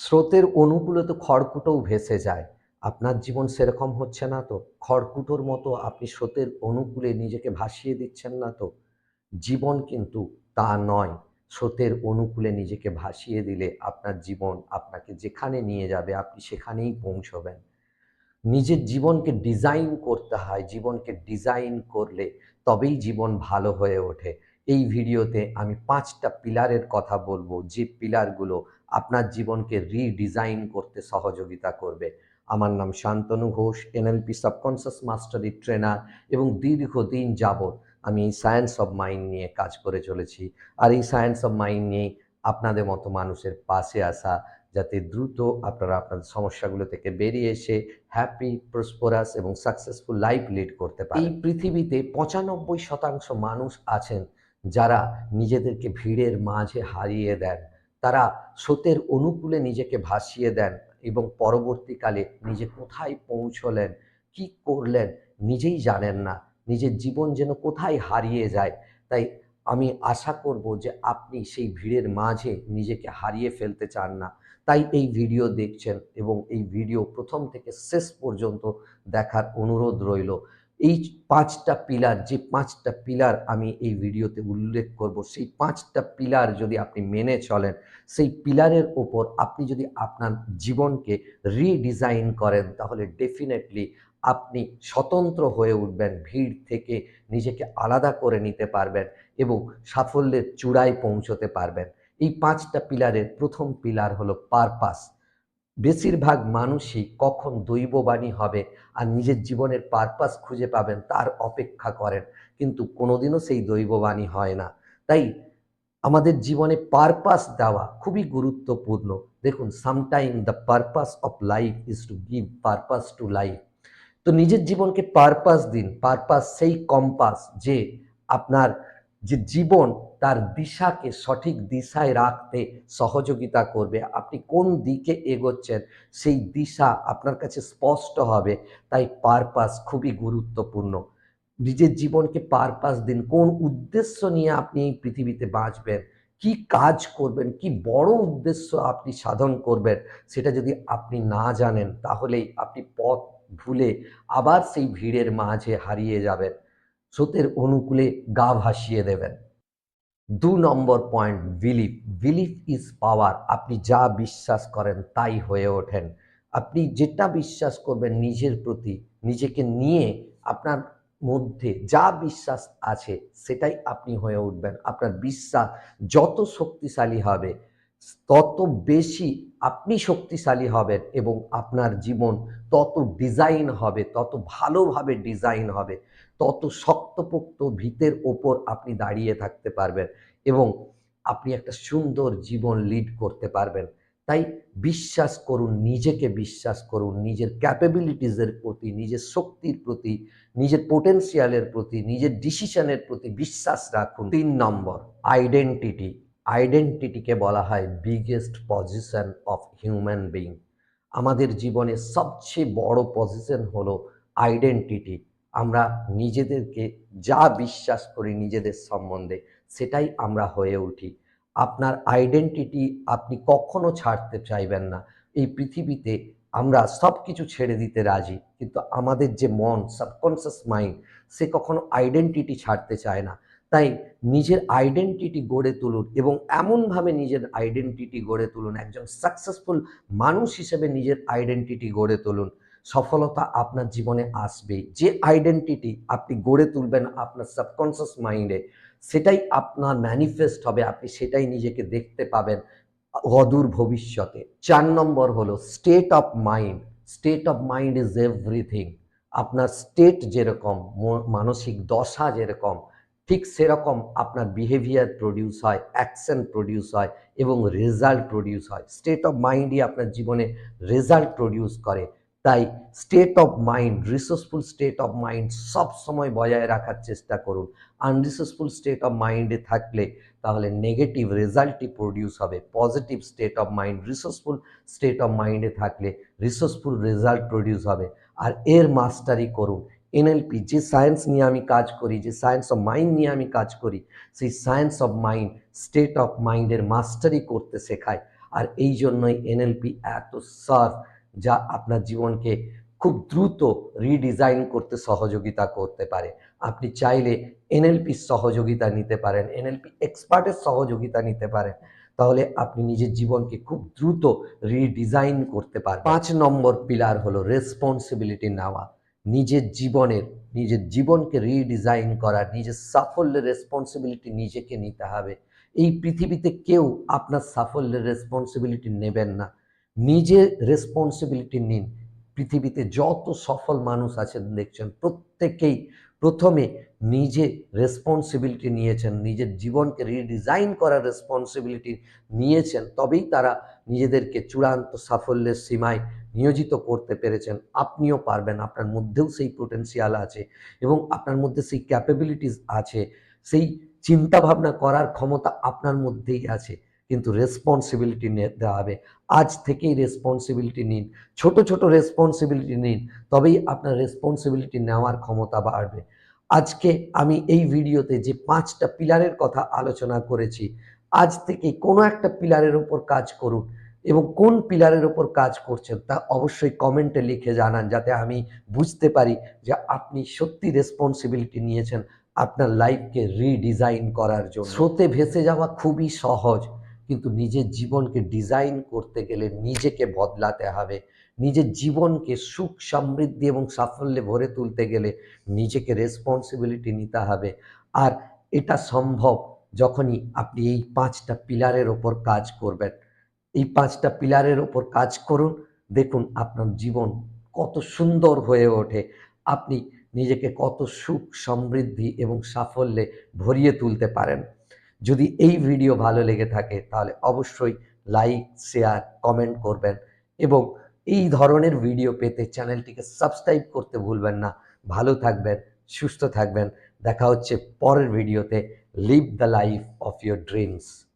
স্রোতের অনুকূলে তো খড়কুটোও ভেসে যায়। আপনার জীবন সেরকম হচ্ছে না তো? খড়কুটোর মতো আপনি স্রোতের অনুকূলে নিজেকে ভাসিয়ে দিচ্ছেন না তো? জীবন কিন্তু তা নয়। স্রোতের অনুকূলে নিজেকে ভাসিয়ে দিলে আপনার জীবন আপনাকে যেখানে নিয়ে যাবে আপনি সেখানেই পৌঁছবেন। নিজের জীবনকে ডিজাইন করতে হয়। জীবনকে ডিজাইন করলে তবেই জীবন ভালো হয়ে ওঠে। এই ভিডিওতে আমি পাঁচটা পিলারের কথা বলব। যে পিলারগুলো আপনার জীবনকে রিডিজাইন করতে সহযোগিতা করবে। আমার নাম Shantanu Ghosh, N L P subconscious mastery trainer এবং দীর্ঘদিন যাবৎ আমি সায়েন্স অফ মাইন্ড নিয়ে কাজ করে চলেছি। আর এই সায়েন্স অফ মাইন্ড নিয়েই আপনাদের মতো মানুষের পাশে আসা, যাতে দ্রুত আপনারা আপনাদের সমস্যাগুলো থেকে বেরিয়ে এসে হ্যাপি প্রসপোরাস এবং সাকসেসফুল লাইফ লিড করতে পারেন। এই পৃথিবীতে পঁচানব্বই শতাংশ মানুষ আছেন যারা নিজেদেরকে ভিড়ের মাঝে হারিয়ে দেন, তারা স্রোতের অনুকূলে নিজেকে ভাসিয়ে দেন এবং পরবর্তীকালে নিজে কোথায় পৌঁছলেন, কি করলেন নিজেই জানেন না, নিজের জীবন যেন কোথায় হারিয়ে যায়। তাই আমি আশা করব যে আপনি সেই ভিড়ের মাঝে নিজেকে হারিয়ে ফেলতে চান না। তাই এই ভিডিও দেখছেন এবং এই ভিডিও প্রথম থেকে শেষ পর্যন্ত দেখার অনুরোধ রইল। এই পাঁচটা পিলার যে পাঁচটা পিলার আমি এই ভিডিওতে উল্লেখ করব, সেই পাঁচটা পিলার যদি আপনি মেনে চলেন, সেই পিলারের ওপর আপনি যদি আপনার জীবনকে রিডিজাইন করেন, তাহলে ডেফিনেটলি আপনি স্বতন্ত্র হয়ে উঠবেন, ভিড় থেকে নিজেকে আলাদা করে নিতে পারবেন এবং সাফল্যের চূড়ায় পৌঁছতে পারবেন। এই পাঁচটা পিলারের প্রথম পিলার হলো পারপাস বেশিরভাগ মানুষই কখন দৈববাণী হবে আর নিজের জীবনের পারপাস খুঁজে পাবেন তার অপেক্ষা করেন। কিন্তু কোনোদিনও সেই দৈববাণী হয় না। তাই আমাদের জীবনে পারপাস দেওয়া খুবই গুরুত্বপূর্ণ। দেখুন sometime the purpose of life is to give purpose to life তো নিজের জীবনকে পারপাস দিন। পারপাস সেই কম্পাস যে আপনার যে জীবন তার দিশাকে সঠিক দিশায় রাখতে সহযোগিতা করবে। আপনি কোন দিকে এগোচ্ছেন, সেই দিশা আপনার কাছে স্পষ্ট হবে। তাই পারপাস খুবই গুরুত্বপূর্ণ। নিজের জীবনকে পারপাস দিন। কোন উদ্দেশ্য নিয়ে আপনি এই পৃথিবীতে বাঁচবেন? কি কাজ করবেন? কি বড় উদ্দেশ্য আপনি সাধন করবেন? সেটা যদি আপনি না জানেন, তাহলেই আপনি পথ ভুলে আবার সেই ভিড়ের মাঝে হারিয়ে যাবেন। স্রোতের অনুকূলে গা ভাসিয়ে দেবেন। দু নম্বর point, belief. Belief is power. আপনি যা বিশ্বাস করেন তাই হয়ে ওঠেন। আপনি যেটা বিশ্বাস করবেন নিজের প্রতি, নিজেকে নিয়ে আপনার মধ্যে যা বিশ্বাস আছে সেটাই আপনি হয়ে উঠবেন। আপনার বিশ্বাস যত শক্তিশালী হবে তত বেশি আপনি শক্তিশালী হবেন এবং আপনার জীবন তত ডিজাইন হবে, তত ভালোভাবে ডিজাইন হবে, তত শক্তপোক্ত ভিতের ওপর আপনি দাঁড়িয়ে থাকতে পারবেন এবং আপনি একটা সুন্দর জীবন লিড করতে পারবেন। তাই বিশ্বাস করুন, নিজেকে বিশ্বাস করুন, নিজের ক্যাপাবিলিটিসের প্রতি, নিজের শক্তির প্রতি, নিজের পোটেন্সিয়ালের প্রতি, নিজের ডিসিশনের প্রতি বিশ্বাস রাখুন। তিন নম্বর আইডেন্টিটি আইডেন্টিটিকে বলা হয় biggest position of human being আমাদের জীবনে সবচেয়ে বড় পজিশন হলো আইডেন্টিটি আমরা নিজেদেরকে যা বিশ্বাস করি নিজেদের সম্বন্ধে, সেটাই আমরা হয়ে উঠি। আপনার আইডেন্টিটি আপনি কখনো ছাড়তে চাইবেন না। এই পৃথিবীতে আমরা সব কিছু ছেড়ে দিতে রাজি, কিন্তু আমাদের যে মন সাবকনসিয়াস মাইন্ড সে কখনো আইডেন্টিটি ছাড়তে চায় না। তাই নিজের আইডেন্টিটি গড়ে তুলুন এবং এমনভাবে নিজের আইডেন্টিটি গড়ে তুলুন। একজন সাকসেসফুল মানুষ হিসেবে নিজের আইডেন্টিটি গড়ে তুলুন। সফলতা আপনার জীবনে আসবেই। যে আইডেন্টিটি আপনি গড়ে তুলবেন আপনার সাবকনসিয়াস মাইন্ডে সেটাই আপনার ম্যানিফেস্ট হবে। আপনি সেটাই নিজেকে দেখতে পাবেন অদূর ভবিষ্যতে। চার নম্বর হলো state of mind state of mind is everything আপনার স্টেট যেরকম মানসিক দশা যেরকম ঠিক সেরকম আপনার বিহেভিয়ার প্রডিউস হয় অ্যাকশন প্রডিউস হয় এবং রেজাল্ট প্রডিউস হয়। স্টেট অফ মাইন্ডই আপনার জীবনে রেজাল্ট প্রডিউস করে। তাই state of mind resourceful state of mind সব সময় বজায় রাখার চেষ্টা করুন। আনরিসোর্সফুল স্টেট অফ মাইন্ডে থাকলে তাহলে নেগেটিভ রেজাল্টই প্রডিউস হবে। Positive state of mind resourceful state of মাইন্ডে থাকলে রিসোর্সফুল রেজাল্ট প্রডিউস হবে। আর এর মাস্টারি করুন। এনএলপি, যে সায়েন্স নিয়ে আমি কাজ করি, যে সায়েন্স অফ মাইন্ড নিয়ে আমি কাজ করি, সেই science of mind state of মাইন্ডের মাস্টারি করতে শেখায় আর এই জন্যই এনএলপি এত সার্ফ যা আপনার জীবনকে খুব দ্রুত রিডিজাইন করতে সহযোগিতা করতে পারে। আপনি চাইলে এনএলপির সহযোগিতা নিতে পারেন, এনএলপি এক্সপার্টের সহযোগিতা নিতে পারেন। তাহলে আপনি নিজের জীবনকে খুব দ্রুত রিডিজাইন করতে পারেন পাঁচ নম্বর পিলার হলো রেসপন্সিবিলিটি নেওয়া। নিজের জীবনের, নিজের জীবনকে রিডিজাইন করা নিজের সাফল্যের রেসপন্সিবিলিটি নিজেকে নিতে হবে। এই পৃথিবীতে কেউ আপনার সাফল্যের রেসপন্সিবিলিটি নেবেন না। নিজের রেসপন্সিবিলিটি নিন। পৃথিবীতে যত সফল মানুষ আছেন, দেখছেন, প্রত্যেকেই প্রথমে নিজে রেসপন্সিবিলিটি নিয়েছেন, নিজের জীবনকে রিডিজাইন করার রেসপন্সিবিলিটি নিয়েছেন, তবেই তারা নিজেদেরকে চূড়ান্ত সাফল্যের সীমায় নিয়োজিত করতে পেরেছেন, আপনিও পারবেন, আপনার মধ্যেও সেই পোটেন্সিয়াল আছে এবং আপনার মধ্যে সেই ক্যাপাবিলিটিস আছে, সেই চিন্তাভাবনা করার ক্ষমতা আপনার মধ্যেই আছে, কিন্তু রেসপন্সিবিলিটি নিতে হবে। আজ থেকেই রেসপন্সিবিলিটি নিন, ছোট ছোট রেসপন্সিবিলিটি নিন, তবেই আপনার রেসপন্সিবিলিটি নেওয়ার ক্ষমতা বাড়বে। আজকে আমি এই ভিডিওতে যে পাঁচটা পিলারের কথা আলোচনা করেছি, আজ থেকে কোনো একটা পিলারের ওপর কাজ করুন। এবং কোন পিলারের ওপর কাজ করছেন তা অবশ্যই কমেন্টে লিখে জানান যাতে আমি বুঝতে পারি যে আপনি সত্যি রেসপন্সিবিলিটি নিয়েছেন আপনার লাইফকে রিডিজাইন করার জন্য। স্রোতে ভেসে যাওয়া খুবই সহজ, কিন্তু নিজের জীবনকে ডিজাইন করতে গেলে নিজেকে বদলাতে হবে। নিজের জীবনকে সুখ, সমৃদ্ধি এবং সাফল্যে ভরে তুলতে গেলে নিজেকে রেসপন্সিবিলিটি নিতে হবে। আর এটা সম্ভব যখনই আপনি এই পাঁচটা পিলারের ওপর কাজ করবেন। এই পাঁচটা পিলারের ওপর কাজ করুন। দেখুন আপনার জীবন কত সুন্দর হয়ে ওঠে। আপনি নিজেকে কত সুখ, সমৃদ্ধি এবং সাফল্যে ভরিয়ে তুলতে পারেন। যদি এই ভিডিও ভালো লেগে থাকে, তাহলে অবশ্যই লাইক, শেয়ার, কমেন্ট করবেন এবং এই ধরনের ভিডিও পেতে চ্যানেলটিকে সাবস্ক্রাইব করতে ভুলবেন না। ভালো থাকবেন, সুস্থ থাকবেন। দেখা হচ্ছে পরের ভিডিওতে। Live the life of your dreams